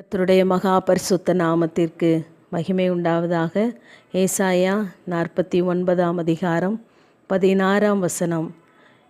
கர்த்தருடைய மகா பரிசுத்த நாமத்திற்கு மகிமை உண்டாவதாக. ஏசாயா நாற்பத்தி ஒன்பதாம் அதிகாரம் பதினாறாம் வசனம்.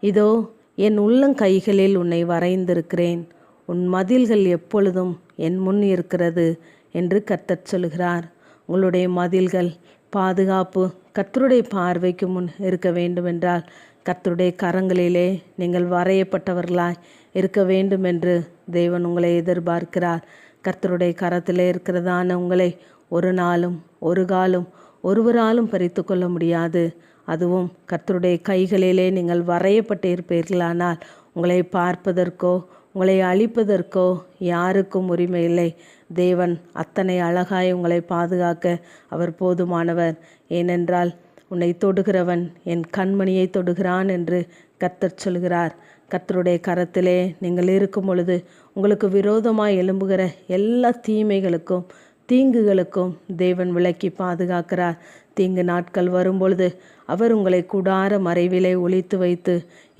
இதோ என் உள்ளங்கைகளில் உன்னை வரைந்திருக்கிறேன். உன் மதில்கள் எப்பொழுதும் என் முன் இருக்கிறது என்று கர்த்தர் சொல்கிறார். உங்களுடைய மதில்கள் பாதுகாப்பு கத்தருடைய பார்வைக்கு முன் இருக்க வேண்டுமென்றால் கத்தருடைய கரங்களிலே நீங்கள் வரையப்பட்டவர்களாய் இருக்க வேண்டும் என்று தேவன் உங்களை எதிர்பார்க்கிறார். கர்த்தருடைய கரத்திலே இருக்கிறதான உங்களை ஒரு நாளும் ஒரு காலும் ஒருவராலும் பறித்து கொள்ள முடியாது. அதுவும் கர்த்தருடைய கைகளிலே நீங்கள் வரையப்பட்டு இருப்பீர்களானால் உங்களை பார்ப்பதற்கோ உங்களை அழிப்பதற்கோ யாருக்கும் உரிமை இல்லை. தேவன் அத்தனை அழகாய் உங்களை பாதுகாக்க அவர் போதுமானவர். ஏனென்றால் உன்னை தொடுகிறவன் என் கண்மணியை தொடுகிறான் என்று கர்த்தர் சொல்கிறார். கர்த்தருடைய கரத்திலே நீங்கள் இருக்கும் பொழுது உங்களுக்கு விரோதமாக எழும்புகிற எல்லா தீமைகளுக்கும் தீங்குகளுக்கும் தேவன் விலக்கி பாதுகாக்கிறார். தீங்கு நாட்கள் வரும்பொழுது அவர் உங்களை குடார மறைவிலே ஒழித்து வைத்து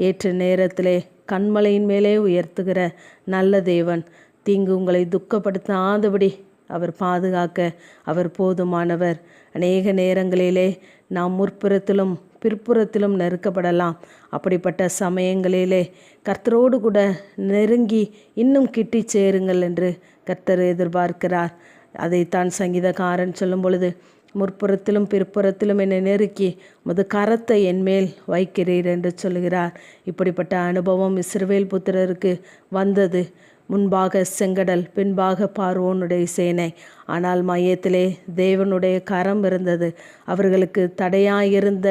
ஏற்ற நேரத்திலே கண்மலையின் மேலே உயர்த்துகிற நல்ல தேவன். தீங்கு உங்களை துக்கப்படுத்தாதபடி அவர் பாதுகாக்க அவர் போதுமானவர். அநேக நேரங்களிலே நாம் முற்புறத்திலும் பிற்புறத்திலும் நெருக்கப்படலாம் அப்படிப்பட்ட சமயங்களிலே கர்த்தரோடு கூட நெருங்கி இன்னும் கிட்டி சேருங்கள் என்று கர்த்தர் எதிர்பார்க்கிறார். அதைத்தான் சங்கீதக்காரன் சொல்லும் பொழுது முற்புறத்திலும் பிற்புறத்திலும் என்னை நெருக்கி முது கரத்தை என்மேல் வைக்கிறீர் என்று சொல்கிறார் இப்படிப்பட்ட அனுபவம் இஸ்ரவேல் புத்திரருக்கு வந்தது. முன்பாக செங்கடல் பின்பாக பார்வோனுடைய சேனை. ஆனால் மையத்திலே தேவனுடைய கரம் இருந்தது. அவர்களுக்கு தடையாயிருந்த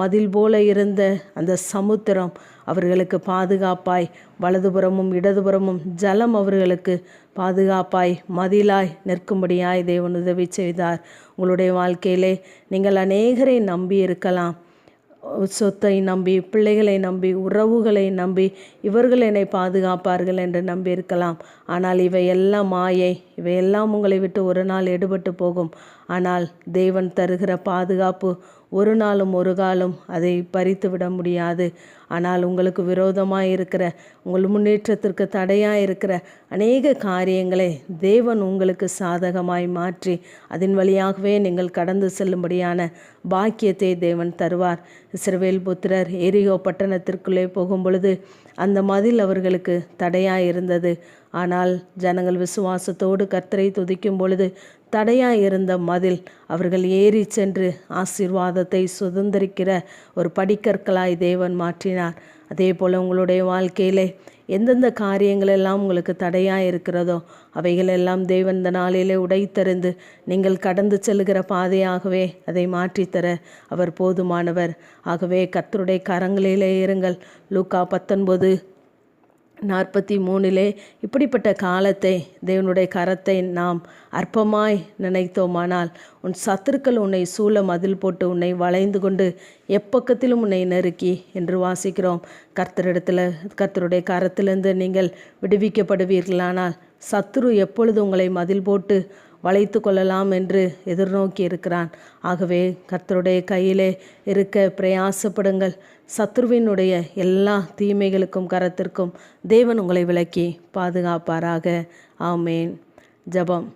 மதில் போல இருந்த அந்த சமுத்திரம் அவர்களுக்கு பாதுகாப்பாய் வலதுபுறமும் இடதுபுறமும் ஜலம் அவர்களுக்கு பாதுகாப்பாய் மதிலாய் நிற்கும்படியாய் தேவன் உதவி செய்தார். உங்களுடைய வாழ்க்கையிலே நீங்கள் அநேகரை நம்பி இருக்கலாம் சொத்தை நம்பி பிள்ளைகளை நம்பி உறவுகளை நம்பி இவர்கள் என்னை பாதுகாப்பார்கள் என்று நம்பியிருக்கலாம். ஆனால் இவையெல்லாம் மாயை. இவையெல்லாம் உங்களை விட்டு ஒரு நாள் எடுபட்டு போகும். ஆனால் தேவன் தருகிற பாதுகாப்பு ஒரு நாளும் ஒரு காலம் அதை பறித்து விட முடியாது. ஆனால் உங்களுக்கு விரோதமாக இருக்கிற உங்கள் முன்னேற்றத்திற்கு தடையாக இருக்கிற அநேக காரியங்களை தேவன் உங்களுக்கு சாதகமாய் மாற்றி அதன் வழியாகவே நீங்கள் கடந்து செல்லும்படியான பாக்கியத்தை தேவன் தருவார். இஸ்ரவேல் புத்திரர் எரியோ பட்டணத்திற்குள்ளே போகும் பொழுது அந்த மதில் அவர்களுக்கு தடையாக இருந்தது. ஆனால் ஜனங்கள் விசுவாசத்தோடு கர்த்தரை துதிக்கும் பொழுது தடையாக இருந்த மதில் அவர்கள் ஏறி சென்று ஆசீர்வாதத்தை சுதந்திரிக்கிற ஒரு படிக்கற்களாய் தேவன் மாற்றினார். அதே போல் உங்களுடைய வாழ்க்கையிலே எந்தெந்த காரியங்கள் எல்லாம் உங்களுக்கு தடையாக இருக்கிறதோ அவைகளெல்லாம் தேவன் இந்த நாளிலே உடைத்தறிந்து நீங்கள் கடந்து செல்கிற பாதையாகவே அதை மாற்றித்தர அவர் போதுமானவர். ஆகவே கத்தருடைய கரங்களிலே இருங்கள். லூக்கா பத்தொன்பது நாற்பத்தி மூணிலே இப்படிப்பட்ட காலத்தை தேவனுடைய கரத்தை நாம் அற்பமாய் நினைத்தோமானால் உன் சத்துருக்கள் உன்னை சூழ மதில் போட்டு உன்னை வளைந்து கொண்டு எப்பக்கத்திலும் உன்னை நெருக்கி என்று வாசிக்கிறோம். கர்த்தரிடத்தில் கர்த்தருடைய கரத்திலிருந்து நீங்கள் விடுவிக்கப்படுவீர்களானால் சத்துரு எப்பொழுது உங்களை மதில் போட்டு வளைத்து கொள்ளலாம் என்று எதிர்நோக்கி இருக்கிறான். ஆகவே கர்த்தருடைய கையிலே இருக்க பிரயாசப்படுங்கள். சத்ருவினுடைய எல்லா தீமைகளுக்கும் கரத்திற்கும் தேவன் உங்களை விளக்கி பாதுகாப்பாராக. ஆமேன். ஜபம்.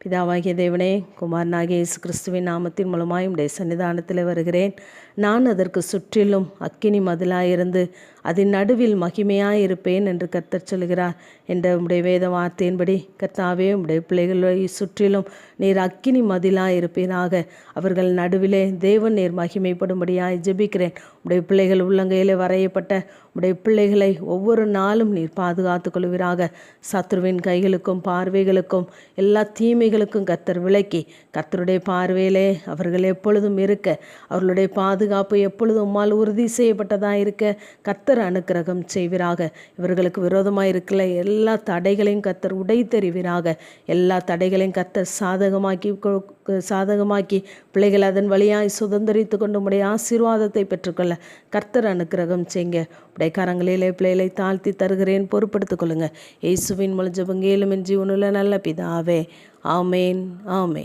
பிதாவாகிய தேவனே குமாரனாகிய இயேசு கிறிஸ்துவின் நாமத்தின் மூலமாய் உடைய சன்னிதானத்தில் வருகிறேன். நான் அதற்கு சுற்றிலும் அக்கினி மதிலாயிருந்து அதன் நடுவில் மகிமையாக இருப்பேன் என்று கர்த்தர் சொல்கிறார் என்ற உடைய வேத வார்த்தையின்படி கர்த்தாவே உடைய பிள்ளைகளை சுற்றிலும் நீர் அக்கினி மதிலாக இருப்பீராக அவர்கள் நடுவிலே தேவன் நீர் மகிமைப்படும்படியாய் ஜெபிக்கிறேன். உடைய பிள்ளைகள் உள்ளங்கையிலே வரையப்பட்ட உடைய பிள்ளைகளை ஒவ்வொரு நாளும் நீர் பாதுகாத்து கொள்வீராக. சத்ருவின் கைகளுக்கும் பார்வைகளுக்கும் எல்லா தீமைகளுக்கும் கர்த்தர் விலக்கி கர்த்தருடைய பார்வையிலே அவர்கள் எப்பொழுதும் இருக்க அவர்களுடைய பாதுகாப்பு எப்பொழுதும் உம்மால் உறுதி செய்யப்பட்டதாக இருக்க கர்த்தர் அனுக்கிரகம் செய்வீராக. இவர்களுக்கு விரோதமாக இருக்கிற எல்லா தடைகளையும் கர்த்தர் உடைத்தெறிவீராக எல்லா தடைகளையும் கத்தர் சாதகமாக்கி சாதகமாக்கி பிள்ளைகள் அதன் வழியாய் சுதந்திரித்து கொண்டு உடைய ஆசீர்வாதத்தை பெற்றுக்கொள்ள கர்த்தர் அனுக்கிரகம் செய்ங்க உடைய கரங்களிலே பிள்ளைகளை தாழ்த்தி தருகிறேன். பொறுப்படுத்திக் கொள்ளுங்க. இயேசுவின் முழு ஜபங்கேலும் என் ஜீவனுள்ள நல்ல பிதாவே. ஆமேன். ஆமேன்.